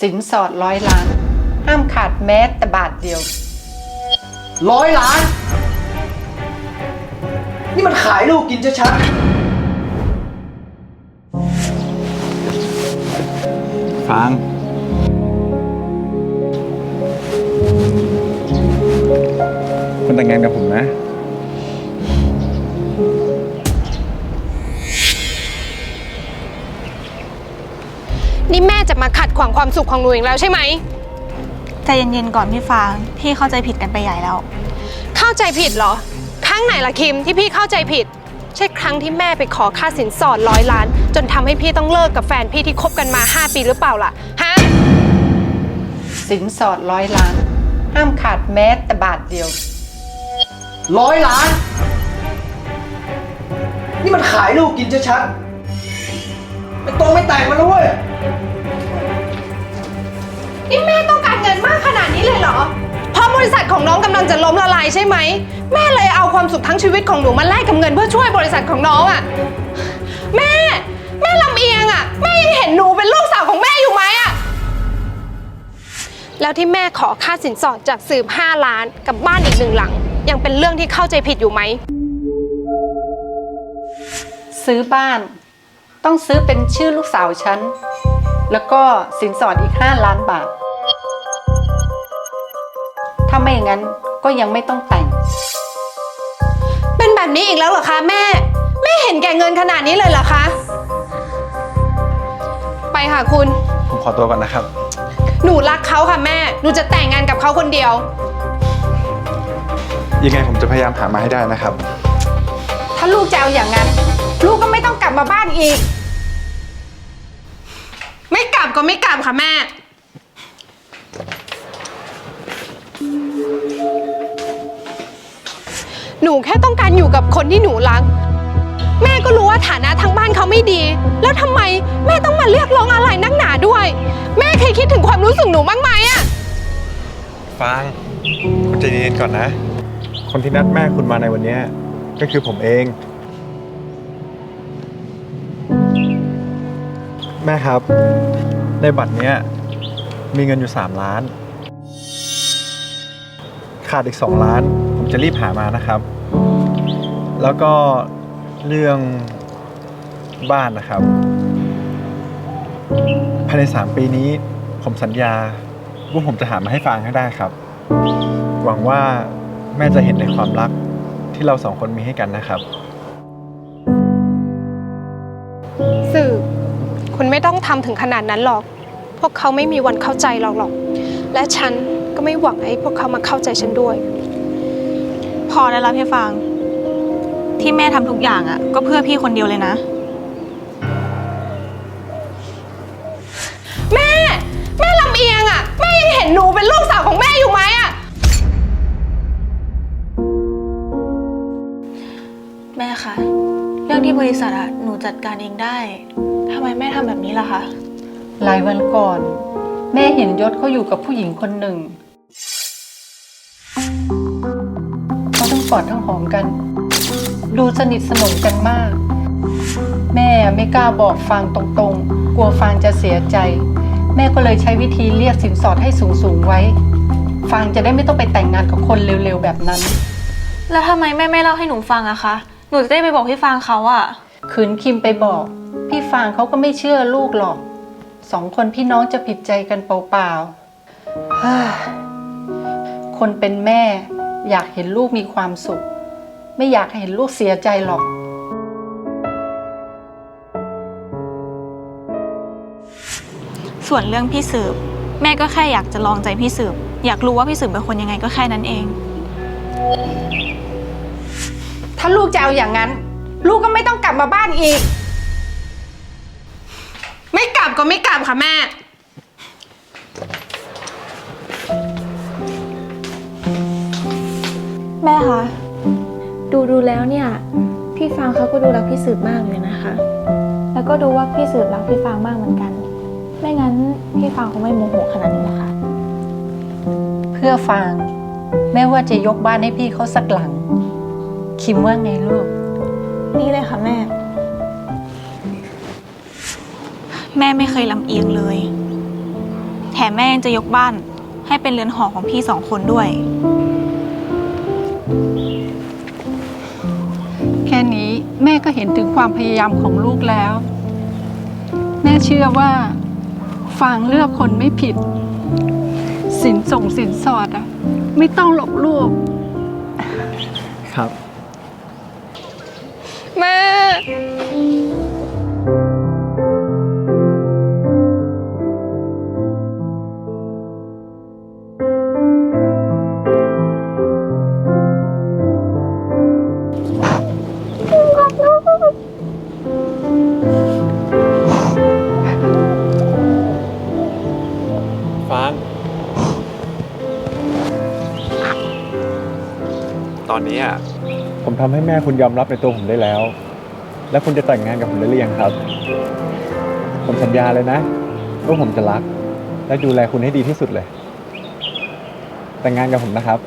สินสอดร้อยล้าน ห้ามขาดแม้แต่บาทเดียว ร้อยล้าน นี่มันขายลูกกินชัดฟางคุณแต่งงานกับผมนะ นี่แม่จะมาขัดขวางความสุขของหนูอีกแล้วใช่ไหม ใจเย็นๆก่อนพี่ฟาง พี่เข้าใจผิดกันไปใหญ่แล้ว เข้าใจผิดเหรอ ครั้งไหนล่ะคิมที่พี่เข้าใจผิด ใช่ครั้งที่แม่ไปขอค่าสินสอดร้อยล้าน จนทำให้พี่ต้องเลิกกับแฟนพี่ที่คบกันมา 5 ปีหรือเปล่าล่ะ ฮะ สินสอดร้อยล้าน ห้ามขาดแม้แต่บาทเดียวๆร้อยล้าน นี่มันขายลูกกินชัดๆไม่โตไม่แต่งมันแล้วเว้ย นี่แม่ต้องการเงินมากขนาดนี้เลยเหรอ เพราะบริษัทของน้องกำลังจะล้มละลายใช่ไหม แม่เลยเอาความสุขทั้งชีวิตของหนูมาแลกกับเงินเพื่อช่วยบริษัทของน้องอะ่ะ แม่ แม่ลำเอียงอะ่ะ แม่ยังเห็นหนูเป็นลูกสาวของแม่อยู่ไหมอะ่ะ แล้วที่แม่ขอค่าสินสอดจากสืบ5ล้านกับบ้านอีกหนึ่งหลัง ยังเป็นเรื่องที่เข้าใจผิดอยู่ไหม ซื้อบ้าน ต้องซื้อเป็นชื่อลูกสาวฉัน แล้วก็สินสอดอีก 5 ล้านบาท ถ้าไม่อย่างนั้นก็ยังไม่ต้องแต่ง เป็นแบบนี้อีกแล้วเหรอคะแม่ แม่เห็นแก่เงินขนาดนี้เลยเหรอคะ ไปค่ะคุณ ผมขอตัวก่อนนะครับ หนูรักเขาค่ะแม่ หนูจะแต่งงานกับเขาคนเดียว ยังไงผมจะพยายามหามาให้ได้นะครับ ถ้าลูกจะเอาอย่างนั้น ลูกก็ไม่ต้องกลับมาบ้านอีก ไม่กลับก็ไม่กลับค่ะแม่ หนูแค่ต้องการอยู่กับคนที่หนูรัก แม่ก็รู้ว่าฐานะทางบ้านเขาไม่ดี แล้วทำไมแม่ต้องมาเรียกร้องอะไรนักหนาด้วย แม่เคยคิดถึงความรู้สึกหนูบ้างไหมอะ ฟางคุณใจเย็นๆก่อนนะ คนที่นัดแม่คุณมาในวันเนี้ยก็คือผมเอง ม่ครับ ในบัตรเนี้ยมีเงินอยู่ 3 ล้าน ขาดอีก 2 ล้าน ผมจะรีบหามานะครับ แล้วก็เรื่องบ้านนะครับ ภายใน 3 ปีนี้ผมสัญญาว่าผมจะหามาให้ฟางให้ได้ครับ หวังว่าแม่จะเห็นในความรักที่เราสองคนมีให้กันนะครับ สื่อ คุณไม่ต้องทำถึงขนาดนั้นหรอก พวกเขาไม่มีวันเข้าใจเราหรอก และฉันก็ไม่หวังให้พวกเขามาเข้าใจฉันด้วย พอได้แล้วพี่ฟาง ที่แม่ทำทุกอย่างอะ่ะ ก็เพื่อพี่คนเดียวเลยนะ แม่ แม่ลำเอียงอะ่ะ แม่ยังเห็นหนูเป็นลูกสาวของแม่อยู่ไหมอะ่ะ แม่คะเรื่องที่บริษัทอะหนูจัดการเองได้ ทำไมแม่ทำแบบนี้ล่ะคะ หลายวันก่อน แม่เห็นยศเขาอยู่กับผู้หญิงคนหนึ่งเขาทั้งกอดทั้งหอมกัน ดูสนิทสนมกันมาก แม่ไม่กล้าบอกฟางตรงๆ กลัวฟางจะเสียใจ แม่ก็เลยใช้วิธีเรียกสินสอดให้สูงๆไว้ ฟางจะได้ไม่ต้องไปแต่งงานกับคนเร็วๆแบบนั้น แล้วทำไมแม่ไม่เล่าให้หนูฟังอะคะ หนูจะได้ไปบอกพี่ฟางเขาอะขืนคิมไปบอก พี่ฟางเขาก็ไม่เชื่อลูกหรอก สองคนพี่น้องจะผิดใจกันเปล่าๆเฮ้ยคนเป็นแม่ อยากเห็นลูกมีความสุข ไม่อยากเห็นลูกเสียใจหรอกส่วนเรื่องพี่สืบ แม่ก็แค่อยากจะลองใจพี่สืบ อยากรู้ว่าพี่สืบเป็นคนยังไงก็แค่นั้นเอง ถ้าลูกจะเอาอย่างนั้น ลูกก็ไม่ต้องกลับมาบ้านอีก ไม่กลับก็ไม่กลับค่ะแม่ แม่คะ ดูดูแล้วเนี่ย พี่ฟางเขาก็ดูรักพี่สืบมากเลยนะคะ แล้วก็ดูว่าพี่สืบรักพี่ฟางมากเหมือนกัน ไม่งั้นพี่ฟางคงไม่โมโหขนาดนี้หรอกค่ะ เพื่อฟางแม่ว่าจะยกบ้านให้พี่เขาสักหลัง คิมว่าไงลูก นี่เลยค่ะแม่ แม่ไม่เคยลำเอียงเลย แถมแม่ยังจะยกบ้านให้เป็นเรือนหอของพี่สองคนด้วย แค่นี้แม่ก็เห็นถึงความพยายามของลูกแล้ว แม่เชื่อว่าฟางเลือกคนไม่ผิด สินส่งสินสอดอะไม่ต้องหลบลูก ครับ แม่ นี้อะ ผมทำให้แม่คุณยอมรับในตัวผมได้แล้ว แล้วคุณจะแต่งงานกับผมได้หรือยังครับ ผมสัญญาเลยนะว่าผมจะรัก และดูแลคุณให้ดีที่สุดเลย แต่งงานกับผมนะครับ